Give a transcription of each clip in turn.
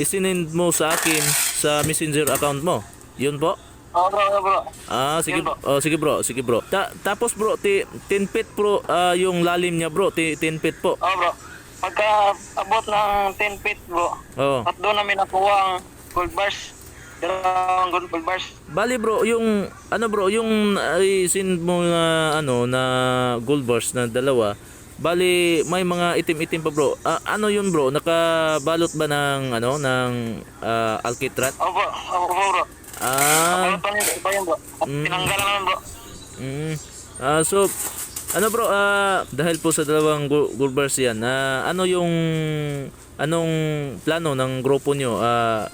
isinend mo sa akin sa messenger account mo. Yun po. Oo bro, bro. Ah, sige, Yun po. oh, sige bro, sige bro. Ta- tapos bro, ti- 10 feet bro, ah, yung lalim niya bro, ti- 10 feet po. Oo bro. Pagka abot ng 10 feet bro, Oh. at doon namin nakuha ang gold bars. Dalawang gold bars. Bali bro, yung ano bro, yung ay send mo na ano na gold bars na dalawa. Bali may mga itim-itim pa bro. Ah, ano yun bro? Nakabalot ba ng ano ng ah, alkitrat? Bro, oo bro. Ah, Ano pa yun, bro. Mm. tinanggalan naman bro. mm, ah so ano bro, ah, dahil po sa dalawang bars yan, ah, ano yung anong plano ng grupo nyo? Ah,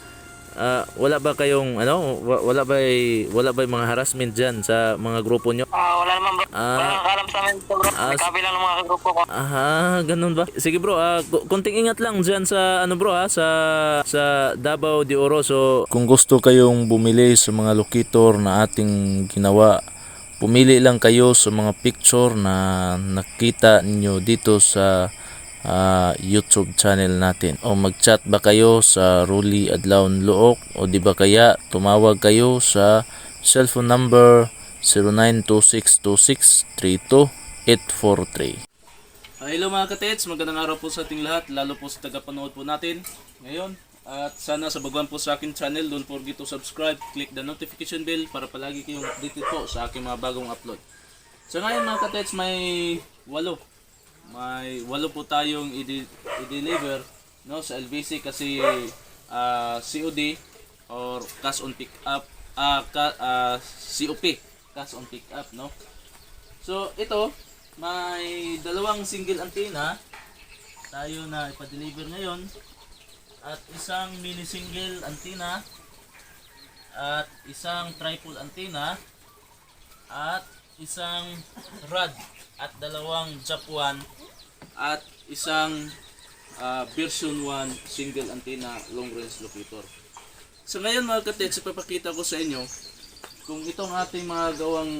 ah, wala ba kayong ano, wa- wala ba wala ba mga harassment diyan sa mga grupo nyo? Ah, wala naman bro. Ah. Wala nang alam sa amin bro. Ah, May kabilang ng mga grupo ko. Aha, ganun ba? Sige bro, ah, ku- konting ingat lang dyan sa ano bro ha, sa sa Davao de Oro. So, Kung gusto kayong bumili sa mga locator na ating ginawa, pumili lang kayo sa mga picture na nakita ninyo dito sa ah, YouTube channel natin. O mag-chat ba kayo sa Ruli Adlaon Luok o di ba kaya tumawag kayo sa cellphone number 0926263243. Ah, hello mga katets, magandang araw po sa ating lahat, lalo po sa tagapanood po natin ngayon. At sana sa baguhan po sa akin channel, don't forget to subscribe, click the notification bell para palagi kayong updated po sa aking mga bagong upload. So ngayon mga katets, may walo. May walo po tayong i-deliver no, sa LBC kasi ah, COD or cash on pick up, ah, ka, ah, COP, cash on pick up, no? So ito, may dalawang single antenna. Tayo na ipa-deliver ngayon. At isang mini single antenna. At isang tripod antenna. At isang rod. At dalawang jap 1 at isang ah, version 1 single antenna long range locator. So ngayon mga katets, ipapakita ko sa inyo kung itong ating mga gawang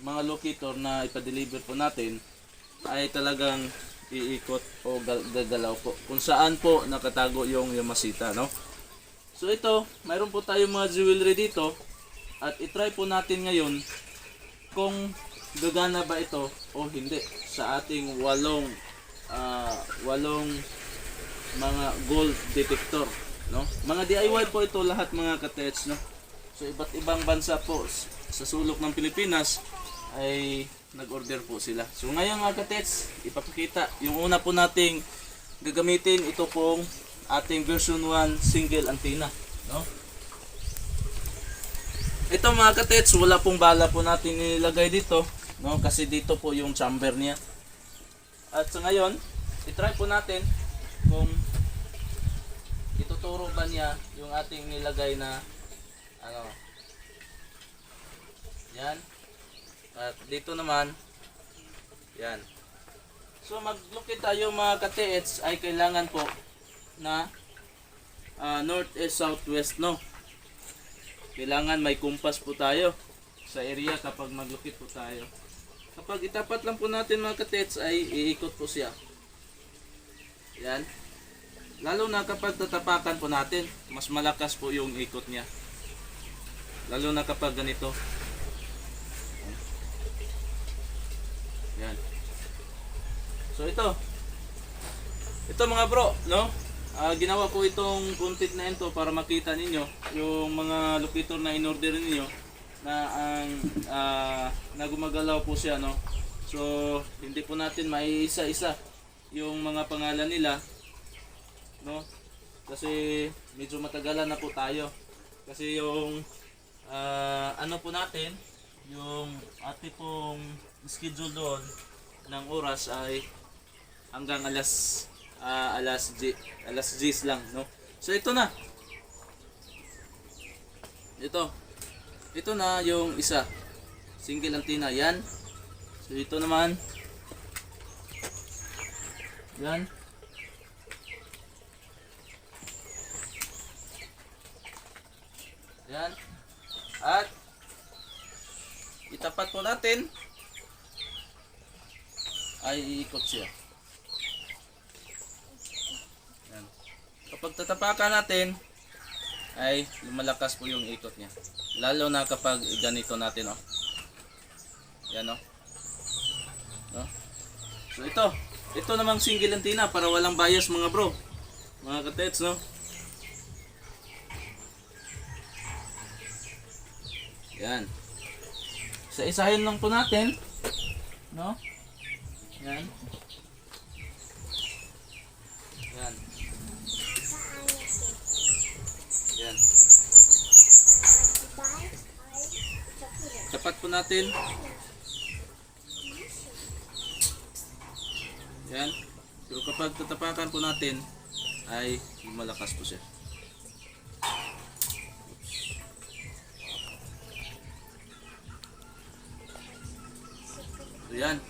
mga locator na ipa-deliver po natin ay talagang iikot o gal- gagalaw po. Kung saan po nakatago yung Yamasita, no? So ito, mayroon po tayong mga jewelry dito at itry po natin ngayon kung gagana ba ito o hindi sa ating walong ah, walong mga gold detector, no? Mga DIY po ito lahat mga katets, no? So iba't ibang bansa po sa sulok ng Pilipinas ay nag-order po sila. So ngayon mga katets, ipapakita yung una po nating gagamitin ito pong ating version 1 single antenna, no? Ito mga katets, wala pong bala po natin nilagay dito, no? Kasi dito po yung chamber niya. At sa ngayon, itry po natin kung ituturo ba niya yung ating nilagay na ano? Yan. At dito naman yan. So maglukit tayo mga ka-TH ay kailangan po na ah, north east south west no? Kailangan may kumpas po tayo sa area kapag maglukit po tayo. Kapag itapat lang po natin mga ka-TH ay iikot po siya. Yan. Lalo na kapag tatapakan po natin, mas malakas po yung ikot niya. Lalo na kapag ganito. Yan. So ito. Ito mga bro, no? Ah, ginawa ko itong content na ito para makita ninyo yung mga locator na in-order ninyo na ang ah, na gumagalaw po siya, no? So, hindi po natin maiisa-isa yung mga pangalan nila no? Kasi medyo matagalan na po tayo. Kasi yung ah, ano po natin, yung ate pong schedule doon ng oras ay hanggang alas ah, alas G, alas G's lang, no? So ito na. ito. Ito na yung isa. Single antenna. Yan. So ito naman. Yan. Yan. At itapat po natin ay iikot siya. Yan. Kapag tatapakan natin ay lumalakas po yung ikot niya. Lalo na kapag ganito natin oh. Yan oh. No? So ito, ito namang single antenna para walang bias mga bro. Mga katets no. Yan. Sa isahin lang po natin. No? Yan. Yan. Yan. Tapat po natin. Yan. So kapag tatapakan po natin ay lumalakas po siya. So yan.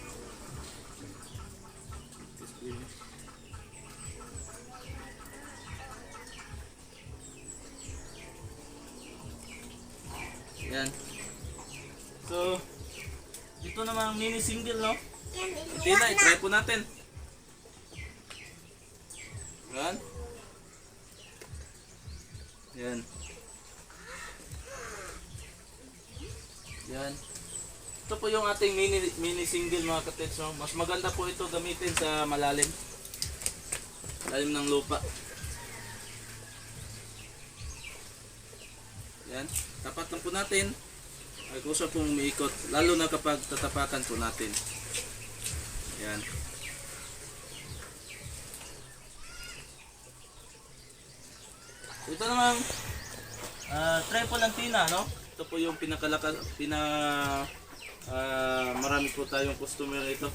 Yan. So, ito namang mini single, no? Hindi na, i-try po natin. Yan. Yan. Yan. Ito po yung ating mini mini single mga katets. No? Mas maganda po ito gamitin sa malalim. Lalim ng lupa. Yan. Tapat lang po natin. Ay kusa pong umiikot. Lalo na kapag tatapakan po natin. Yan. Ito namang uh, triple antenna, no? Ito po yung pinakalakas, pina ah, marami po tayong customer ito.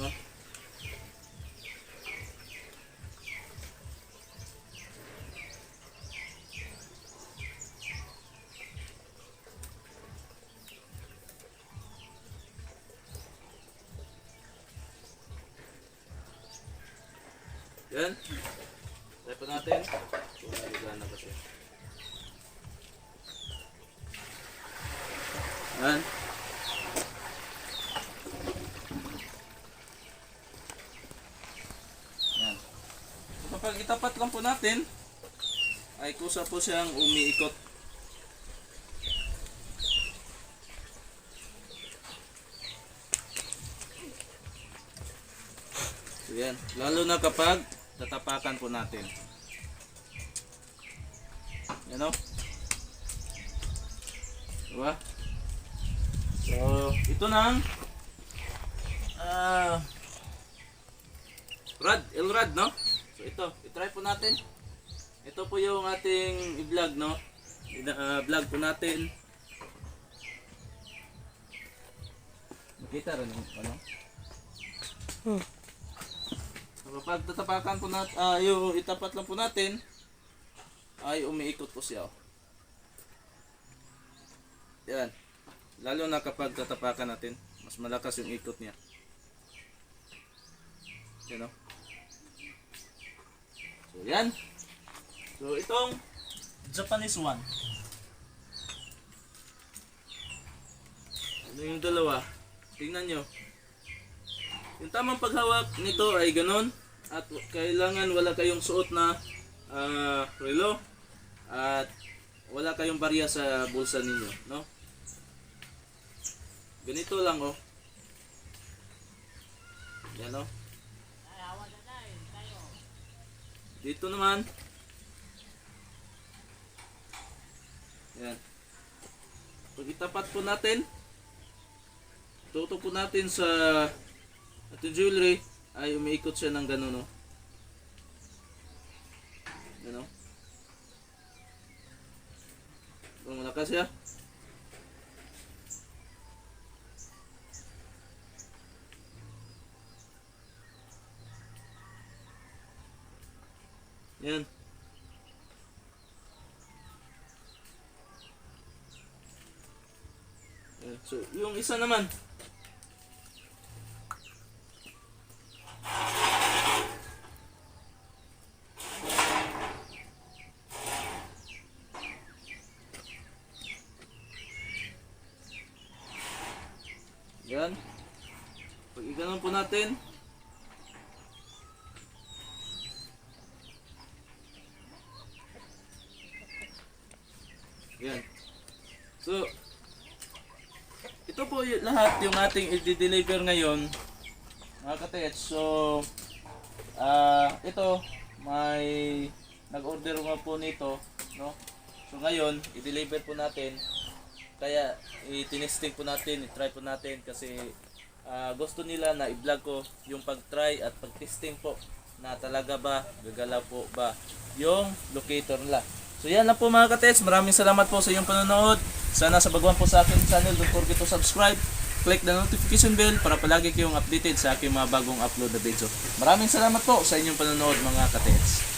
No? Yan. Try natin. Kung ba siya. Yan. Yan. Itapat lang po natin, ay kusa po siyang umiikot. So yan. Lalo na kapag tatapakan po natin. Yan o. Diba? So, ito na ang ah rad, Elrad, no? So ito, itry po natin. Ito po yung ating i-vlog, no? Ina- ah, po natin. Makita rin yung ano? So, kapag tatapakan po natin, ah, yung itapat lang po natin, ay umiikot po siya. oh. Yan. Lalo na kapag tatapakan natin, mas malakas yung ikot niya. Yan o. So yan. So itong Japanese one. Ano yung dalawa? Tingnan nyo. Yung tamang paghawak nito ay ganun. At kailangan wala kayong suot na ah, relo. At wala kayong barya sa bulsa ninyo. No? Ganito lang oh. Yan oh. Dito naman. Yan. Pag itapat po natin, tutok po natin sa ating jewelry, ay umiikot siya ng ganun oh. Yan oh. Kung malakas siya. Yan. Yan. So, yung isa naman. Yan. Pag iganon po natin, lahat yung ating i-deliver ngayon. Mga katets. So, ah ito, may nag-order nga po nito. No? So, ngayon, i-deliver po natin. Kaya, i-tinesting po natin, i-try po natin kasi ah, gusto nila na i-vlog ko yung pag-try at pag-testing po na talaga ba, gagalaw po ba yung locator nila. So yan lang po mga katets, maraming salamat po sa iyong panonood. Sana sa baguhan po sa aking channel, don't forget to subscribe. Click the notification bell para palagi kayong updated sa aking mga bagong upload na video. Maraming salamat po sa inyong panonood mga katets.